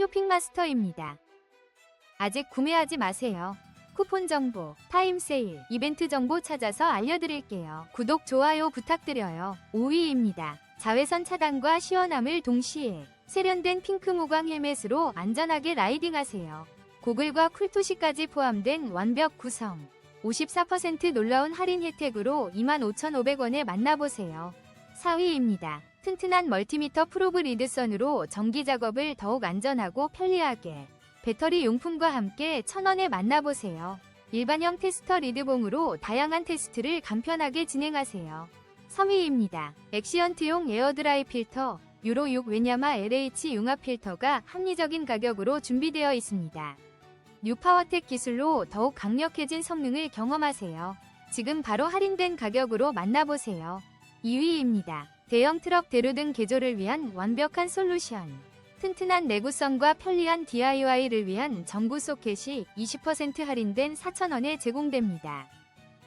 쇼핑마스터입니다. 아직 구매하지 마세요. 쿠폰 정보, 타임 세일, 이벤트 정보 찾아서 알려드릴게요. 구독, 좋아요 부탁드려요. 5위입니다. 자외선 차단과 시원함을 동시에 세련된 핑크 무광 헬멧으로 안전하게 라이딩하세요. 고글과 쿨토시까지 포함된 완벽 구성. 54% 놀라운 할인 혜택으로 25,500원에 만나보세요. 4위입니다. 튼튼한 멀티미터 프로브 리드선으로 전기 작업을 더욱 안전하고 편리하게 배터리 용품과 함께 1,000원에 만나보세요. 일반형 테스터 리드봉으로 다양한 테스트를 간편하게 진행하세요. 3위입니다. 엑시언트용 에어드라이 필터 유로 6 왜냐마 LH 융합 필터가 합리적인 가격으로 준비되어 있습니다. 뉴파워텍 기술로 더욱 강력해진 성능을 경험하세요. 지금 바로 할인된 가격으로 만나보세요. 2위입니다. 대형 트럭 대류 등 개조를 위한 완벽한 솔루션. 튼튼한 내구성과 편리한 DIY를 위한 전구 소켓이 20% 할인된 4,000원에 제공됩니다.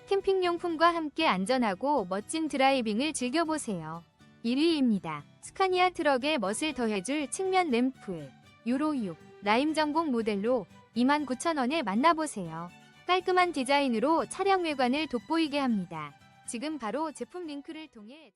캠핑용품과 함께 안전하고 멋진 드라이빙을 즐겨보세요. 1위입니다. 스카니아 트럭의 멋을 더해줄 측면 램프. 유로 6 라임 전공 모델로 29,000원에 만나보세요. 깔끔한 디자인으로 차량 외관을 돋보이게 합니다. 지금 바로 제품 링크를 통해